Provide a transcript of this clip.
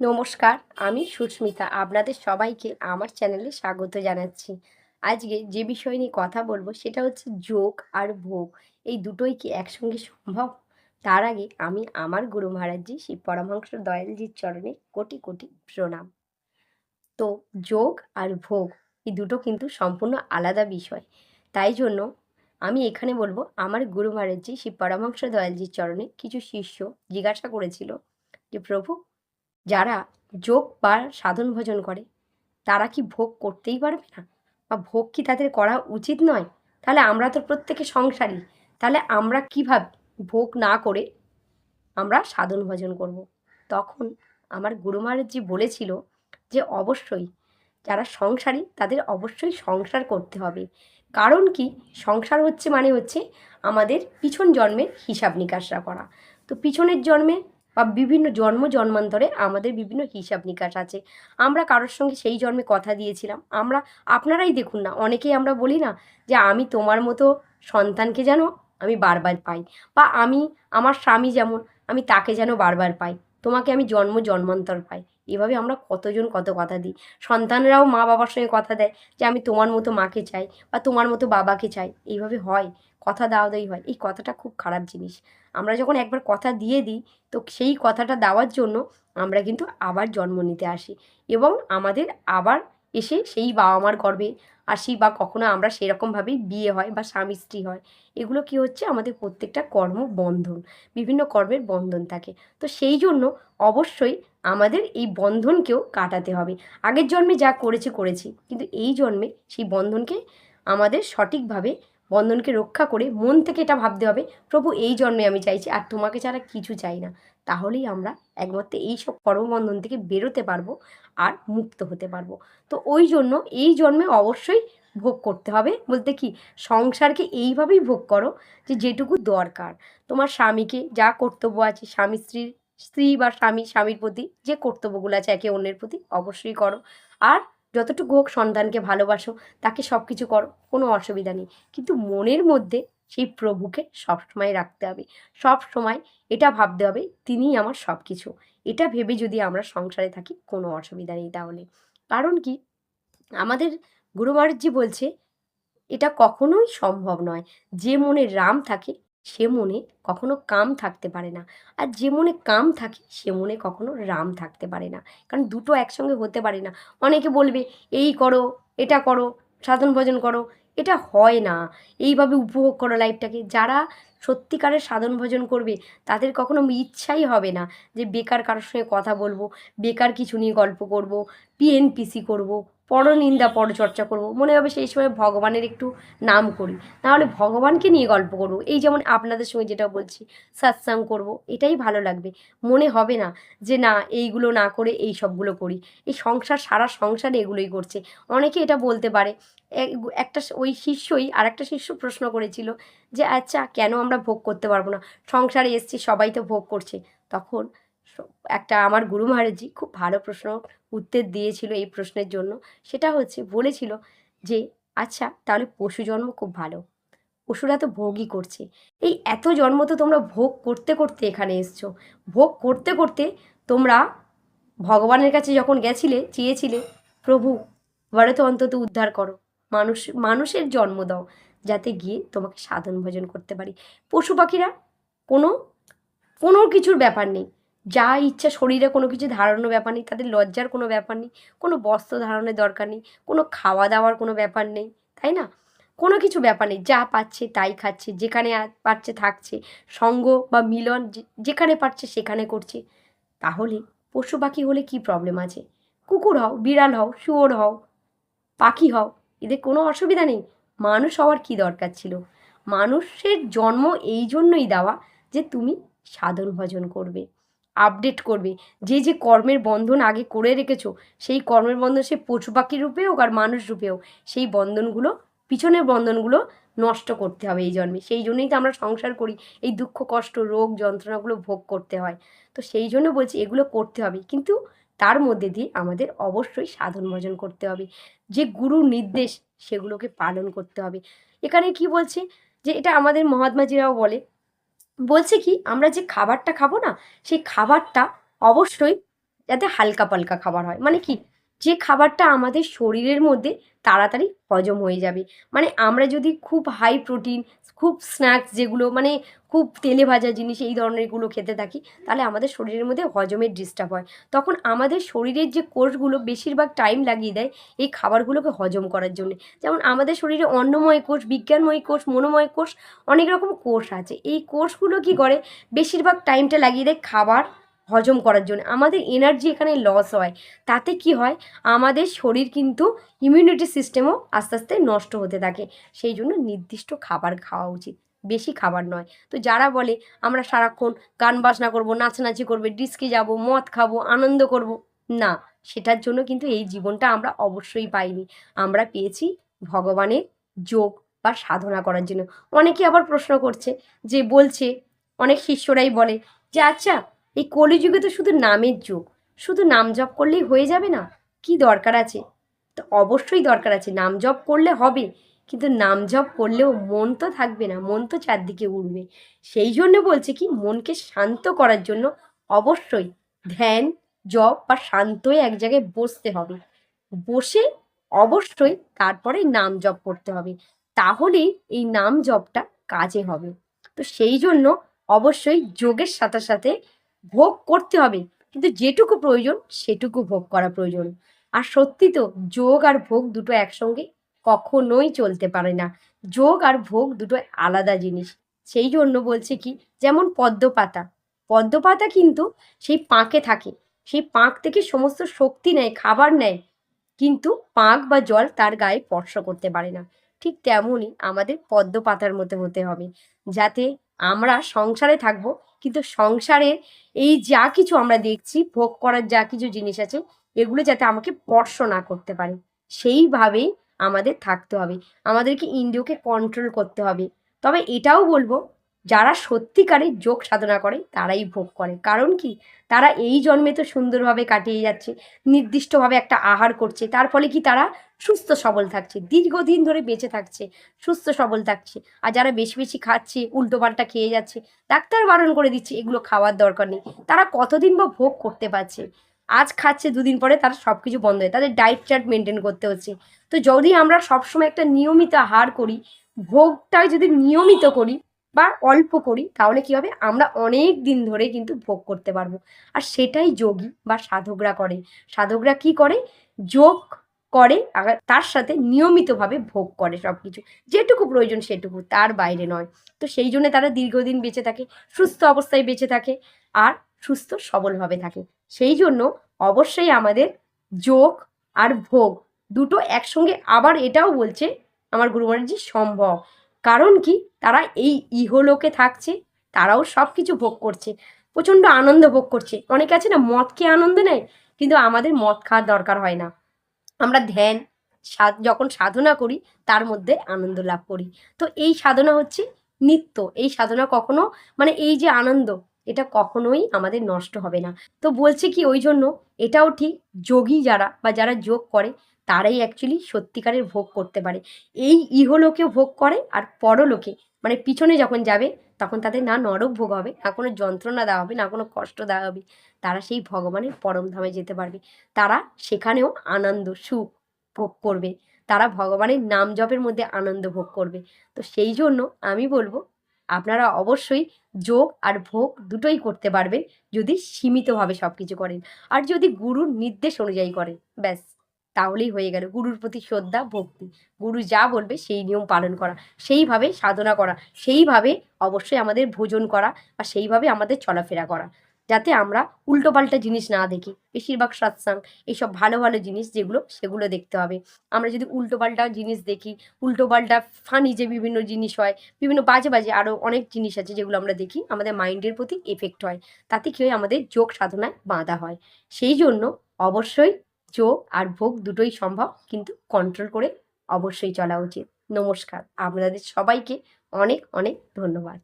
নমস্কার, আমি সুস্মিতা। আপনাদের সবাইকে আমার চ্যানেলে স্বাগত জানাচ্ছি। আজকে যে বিষয় নিয়ে কথা বলব সেটা হচ্ছে যোগ আর ভোগ। এই দুটোই কি একসঙ্গে সম্ভব? তার আগে আমি আমার গুরু মহারাজজি শিব পরমহংস দয়ালজির চরণে কোটি কোটি প্রণাম। তো যোগ আর ভোগ, এই দুটো কিন্তু সম্পূর্ণ আলাদা বিষয়। তাই জন্য আমি এখানে বলব আমার গুরু মহারাজজি শিব পরমহংস দয়ালজির চরণে কিছু শিষ্য জিজ্ঞাসা করেছিল যে, প্রভু যারা যোগ বা সাধন ভোজন করে, তারা কি ভোগ করতেই পারবে না? বা ভোগ কি তাদের করা উচিত নয়? তাহলে আমরা তো প্রত্যেকে সংসারী, তাহলে আমরা কীভাবে ভোগ না করে আমরা সাধন ভোজন করব। তখন আমার গুরু মহারাজজি বলেছিল যে অবশ্যই যারা সংসারী, তাদের অবশ্যই সংসার করতে হবে। কারণ কি? সংসার হচ্ছে মানে হচ্ছে আমাদের পিছন জন্মের হিসাব নিকাশরা করা। তো পিছনের জন্মে বা বিভিন্ন জন্ম জন্মান্তরে আমাদের বিভিন্ন হিসাব নিকাশ আছে। আমরা কারোর সঙ্গে সেই জন্মে কথা দিয়েছিলাম। আমরা, আপনারাই দেখুন না, অনেকেই আমরা বলি না যে আমি তোমার মতো সন্তানকে যেন আমি বারবার পাই বা আমি, আমার স্বামী যেমন, আমি তাকে যেন বারবার পাই, তোমাকে আমি জন্ম জন্মান্তর পাই। এভাবে আমরা কতজন কত কথা দিই। সন্তানরাও মা বাবার সঙ্গে কথা দেয় যে আমি তোমার মতো মাকে চাই বা তোমার মতো বাবাকে চাই। এইভাবে হয়। কথা দেওয়া দেওয়াই হয়। এই কথাটা খুব খারাপ জিনিস। আমরা যখন একবার কথা দিয়ে দিই, তো সেই কথাটা দেওয়ার জন্য আমরা কিন্তু আবার জন্ম নিতে আসি এবং আমাদের আবার এসে সেই বাবা মার গর্বে আসি বা কখনো আমরা সেরকমভাবেই বিয়ে হয় বা স্বামী স্ত্রী হয়। এগুলো কি হচ্ছে? আমাদের প্রত্যেকটা কর্ম বন্ধন, বিভিন্ন কর্মের বন্ধন থাকে। তো সেই জন্য অবশ্যই আমাদের এই বন্ধনকেও কাটাতে হবে। আগের জন্মে যা করেছি করেছি। কিন্তু এই জন্মে সেই বন্ধনকে আমাদের সঠিকভাবে বন্ধনকে রক্ষা করে মন থেকে এটা ভাবতে হবে, প্রভু, এই জন্মে আমি চাইছি আর তোমাকে ছাড়া কিছু চাই না। তাহলেই আমরা একমাত্র এই সব কর্মবন্ধন থেকে বেরোতে পারব আর মুক্ত হতে পারব। তো ওই জন্য এই জন্মে অবশ্যই ভোগ করতে হবে। বলতে কি, সংসারকে এইভাবেই ভোগ করো যে যেটুকু দরকার। তোমার স্বামীকে যা কর্তব্য আছে, স্বামী স্ত্রীর, স্ত্রী বা স্বামী, স্বামীর প্রতি যে কর্তব্যগুলো আছে একে অন্যের প্রতি অবশ্যই করো। আর যতটুকু হোক সন্তানকে ভালোবাসো, তাকে সব কিছু করো, কোনো অসুবিধা নেই। কিন্তু মনের মধ্যে সেই প্রভুকে সবসময় রাখতে হবে। সব সময় এটা ভাবতে হবে, তিনিই আমার সব কিছু এটা ভেবে যদি আমরা সংসারে থাকি, কোনো অসুবিধা নেই তাহলে। কারণ কি? আমাদের গুরু মহারাজজি বলছে, এটা কখনোই সম্ভব নয়। যে মনে রাম থাকে সে মনে কখনো কাম থাকতে পারে না। আর যে মনে কাম থাকে, সে মনে কখনো রাম থাকতে পারে না। কারণ দুটো একসঙ্গে হতে পারে না। অনেকে বলবে, এই করো, এটা করো, সাধন ভজন করো। এটা হয় না। এইভাবে উপভোগ করো লাইফটাকে। যারা সত্যিকারের সাধন ভজন করবে, তাদের কখনো ইচ্ছাই হবে না যে, বেকার কারোর সঙ্গে কথা বলব, বেকার কিছু নিয়ে গল্প করব পিএনপিসি করব। পরনিন্দা পরচর্চা করব। মনে হবে সেই সময় ভগবানের একটু নাম করি। নাহলে ভগবানকে নিয়ে গল্প করব। এই যেমন আপনাদের সঙ্গে যেটা বলছি সৎসাং করব, এটাই ভালো লাগবে। মনে হবে না যে না, এইগুলো না করে এই সবগুলো করি। এই সংসার, সারা সংসারে এগুলোই করছে। অনেকে এটা বলতে পারে। একটা ওই শিষ্যই আর একটা শিষ্য প্রশ্ন করেছিল যে আচ্ছা কেন আমরা ভোগ করতে পারব না? সংসারে এসছি, সবাই তো ভোগ করছে। তখন একটা আমার গুরু মহারাজজি খুব ভালো প্রশ্ন, উত্তর দিয়েছিল এই প্রশ্নের জন্য। সেটা হচ্ছে, বলেছিল যে আচ্ছা তাহলে পশু জন্ম খুব ভালো। পশুরা তো ভোগই করছে। এই এত জন্ম তো তোমরা ভোগ করতে করতে এখানে এসছো। ভোগ করতে করতে তোমরা ভগবানের কাছে যখন গেছিলে, চেয়েছিলে, প্রভু এবারে তো অন্তত উদ্ধার করো। মানুষ, মানুষের জন্ম দাও, যাতে গিয়ে তোমাকে সাধন ভোজন করতে পারি। পশু পাখিরা কোনো কোনো কিছুর ব্যাপার নেই। যা ইচ্ছা শরীরে কোনো কিছু ধারণের ব্যাপার নেই, তাদের লজ্জার কোনো ব্যাপার নেই, কোনো বস্ত্র ধারণের দরকার নেই, কোনো খাওয়া দাওয়ার কোনো ব্যাপার নেই, তাই না? কোনো কিছু ব্যাপার নেই, যা পাচ্ছে তাই খাচ্ছে, যেখানে পাচ্ছে থাকছে, সঙ্গ বা মিলন যেখানে পাচ্ছে সেখানে করছে। তাহলে পশু পাখি হলে কি প্রবলেম আছে? কুকুর হও, বিড়াল হও, শুয়োর হও, পাখি হও, এদের কোনো অসুবিধা নেই। মানুষ হওয়ার কী দরকার ছিল? মানুষের জন্ম এই জন্যই দেওয়া যে তুমি সাধন ভজন করবে। আপডেট করবে। যে যে কর্মের বন্ধন আগে করে রেখেছো, সেই কর্মের বন্ধন সে পশু পাখি রূপে হোক আর মানুষ রূপে হোক, সেই বন্ধনগুলো, পিছনের বন্ধনগুলো নষ্ট করতে হবে এই জন্মে। সেই জন্যই তো আমরা সংসার করি, এই দুঃখ, কষ্ট, রোগ, যন্ত্রণাগুলো ভোগ করতে হয়। তো সেই জন্য বলছি এগুলো করতে হবে, কিন্তু তার মধ্যে দিয়ে আমাদের অবশ্যই সাধন ভজন করতে হবে। যে গুরুর নির্দেশ, সেগুলোকে পালন করতে হবে। এখানে কি বলছে? যে, এটা আমাদের মহাত্মাজিরাও বলে বলছে কি, আমরা যে খাবারটা খাব না, সেই খাবারটা অবশ্যই যাতে হালকা পালকা খাবার হয়। মানে কি? যে খাবারটা আমাদের শরীরের মধ্যে তাড়াতাড়ি হজম হয়ে যাবে। মানে আমরা যদি খুব হাই প্রোটিন খুব স্ন্যাক্স যেগুলো মানে খুব তেলে ভাজা জিনিস এই ধরনেরগুলো খেতে থাকি, তাহলে আমাদের শরীরের মধ্যে হজমের ডিস্টার্ব হয়। তখন আমাদের শরীরের যে কোষগুলো বেশিরভাগ টাইম লাগিয়ে দেয় এই খাবারগুলোকে হজম করার জন্য। যেমন আমাদের শরীরে অন্নময় কোষ, বিজ্ঞানময় কোষ, মনোময় কোষ, অনেক রকম কোষ আছে। এই কোষগুলো কি করে? বেশিরভাগ টাইমটা লাগিয়ে দেয় খাবার হজম করার জন্য। আমাদের এনার্জি এখানে লস হয়। তাতে কি হয়? আমাদের শরীর কিন্তু ইমিউনিটি সিস্টেমও আস্তে আস্তে নষ্ট হতে থাকে। সেই জন্য নির্দিষ্ট খাবার খাওয়া উচিত। বেশি খাবার নয়। তো যারা বলে, আমরা সারাক্ষণ গান বাজনা করব, নাচানাচি করবে ডিস্কে যাব, মদ খাব, আনন্দ করব, না। সেটার জন্য কিন্তু এই জীবনটা আমরা অবশ্যই পাইনি। আমরা পেয়েছি ভগবানের যোগ বা সাধনা করার জন্য। অনেকে আবার প্রশ্ন করছে, যে বলছে, অনেক শিষ্যরাই বলে যে আচ্ছা এই কলিযুগে তো শুধু নামের যুগ। শুধু নাম জপ করলেই হয়ে যাবে না? কি দরকার আছে? তো অবশ্যই দরকার আছে। নাম জপ করলে হবে, কিন্তু নাম জপ করলেও মন তো থাকবে না, মন তো চারদিকে উড়বে। সেই জন্য বলছে কি, মনকে শান্ত করার জন্য অবশ্যই ধ্যান, জপ বা শান্ত হয়ে এক জায়গায় বসতে হবে। বসে অবশ্যই তারপরে নাম জপ করতে হবে। তাহলেই এই নাম জপটা কাজে হবে। তো সেই জন্য অবশ্যই যোগের সাথে সাথে ভোগ করতে হবে। কিন্তু যেটুকু প্রয়োজন, সেটুকু ভোগ করা প্রয়োজন। আর সত্যি তো, যোগ আর ভোগ দুটো একসঙ্গে কখনোই চলতে পারে না। যোগ আর ভোগ দুটো আলাদা জিনিস। সেই জন্য বলছে কি, যেমন পদ্ম পাতা। পদ্ম পাতা কিন্তু সেই পাঁকে থাকে। সেই পাঁক থেকে সমস্ত শক্তি নেয়, খাবার নেয়। কিন্তু পাঁক বা জল তার গায়ে স্পর্শ করতে পারে না। ঠিক তেমনই আমাদের পদ্ম পাতার মতো হতে হবে। যাতে আমরা সংসারে থাকব, কিন্তু সংসারে এই যা কিছু আমরা দেখছি, ভোগ করার যা কিছু জিনিস আছে, এগুলো যাতে আমাকে স্পর্শ না করতে পারে। সেইভাবেই আমাদের থাকতে হবে। আমাদেরকে ইন্দ্রিয়কে কন্ট্রোল করতে হবে। তবে এটাও বলব যারা সত্যিকারের যোগ সাধনা করে, তারাই ভোগ করে। কারণ কি? তারা এই জন্মে তো সুন্দরভাবে কাটিয়ে যাচ্ছে, নির্দিষ্টভাবে একটা আহার করছে, তার ফলে কি তারা সুস্থ সবল থাকছে, দীর্ঘদিন ধরে বেঁচে থাকছে, সুস্থ সবল থাকছে। আর যারা বেশি বেশি খাচ্ছে উল্টোপাল্টা খেয়ে যাচ্ছে, ডাক্তার বারণ করে দিচ্ছে, এগুলো খাওয়ার দরকার নেই। তারা কতদিন বা ভোগ করতে পারছে? আজ খাচ্ছে, দুদিন পরে তারা সব কিছু বন্ধ হয়, তাদের ডায়েট চার্ট মেনটেন করতে হচ্ছে। তো যদি আমরা সবসময় একটা নিয়মিত আহার করি ভোগটা যদি নিয়মিত করি বা অল্প করি, তাহলে কি হবে? আমরা অনেক দিন ধরে কিন্তু ভোগ করতে পারব। আর সেটাই যোগী বা সাধকরা করে। সাধকরা কি করে? যোগ করে আর তার সাথে নিয়মিতভাবে ভোগ করে সব কিছু যেটুকু প্রয়োজন সেটুকু, তার বাইরে নয়। তো সেই জন্য তারা দীর্ঘদিন বেঁচে থাকে, সুস্থ অবস্থায় বেঁচে থাকে আর সুস্থ সবলভাবে থাকে। সেই জন্য অবশ্যই আমাদের যোগ আর ভোগ দুটো একসঙ্গে আবার এটাও বলছে আমার গুরু মহারাজজি সম্ভব। কারণ কি? তারা এই ইহলোকে থাকছে, তারাও সব কিছু ভোগ করছে, প্রচণ্ড আনন্দ ভোগ করছে। অনেকে আছে না, মদ খেয়ে আনন্দ নেয়, কিন্তু আমাদের মদ খাওয়ার দরকার হয় না। আমরা ধ্যান যখন সাধনা করি, তার মধ্যে আনন্দ লাভ করি। তো এই সাধনা হচ্ছে নিত্য। এই সাধনা কখনো মানে এই যে আনন্দ এটা কখনোই আমাদের নষ্ট হবে না। তো বলছে কি ওই জন্য এটাও ঠিক, যোগী যারা বা যারা যোগ করে, তারাই অ্যাকচুয়ালি সত্যিকারের ভোগ করতে পারে। এই ইহলোকেও ভোগ করে আর পরলোকে মানে পিছনে যখন যাবে, তখন তাদের না নরক ভোগ হবে, না কোনো যন্ত্রণা দেওয়া হবে, না কোনো কষ্ট দেওয়া হবে। তারা সেই ভগবানের পরম ধামে যেতে পারবে। তারা সেখানেও আনন্দ, সুখ ভোগ করবে। তারা ভগবানের নাম জপের মধ্যে আনন্দ ভোগ করবে। তো সেই জন্য আমি বলব আপনারা অবশ্যই যোগ আর ভোগ দুটোই করতে পারবেন যদি সীমিতভাবে সব কিছু করেন। আর যদি গুরুর নির্দেশ অনুযায়ী করেন, ব্যাস, তাহলেই হয়ে গেল। গুরুর প্রতি শ্রদ্ধা, ভক্তি। গুরু যা বলবে সেই নিয়ম পালন করা, সেইভাবে সাধনা করা, সেইভাবে অবশ্যই আমাদের ভোজন করা বা সেইভাবে আমাদের চলাফেরা করা। যাতে আমরা উল্টোপাল্টা জিনিস না দেখি। বেশিরভাগ সৎসাং এইসব ভালো ভালো জিনিস যেগুলো সেগুলো দেখতে হবে। আমরা যদি উল্টোপাল্টা জিনিস দেখি উল্টোপাল্টা ফানি যে বিভিন্ন জিনিস হয়, বিভিন্ন বাজে বাজে আরও অনেক জিনিস আছে যেগুলো আমরা দেখি, আমাদের মাইন্ডের প্রতি এফেক্ট হয়। তাতে কী হয়? আমাদের যোগ সাধনায় বাঁধা হয়। সেই জন্য অবশ্যই যোগ আর ভোগ দুটোই সম্ভব, কিন্তু কন্ট্রোল করে অবশ্যই চলা উচিত। নমস্কার। আপনাদের সবাইকে অনেক অনেক ধন্যবাদ।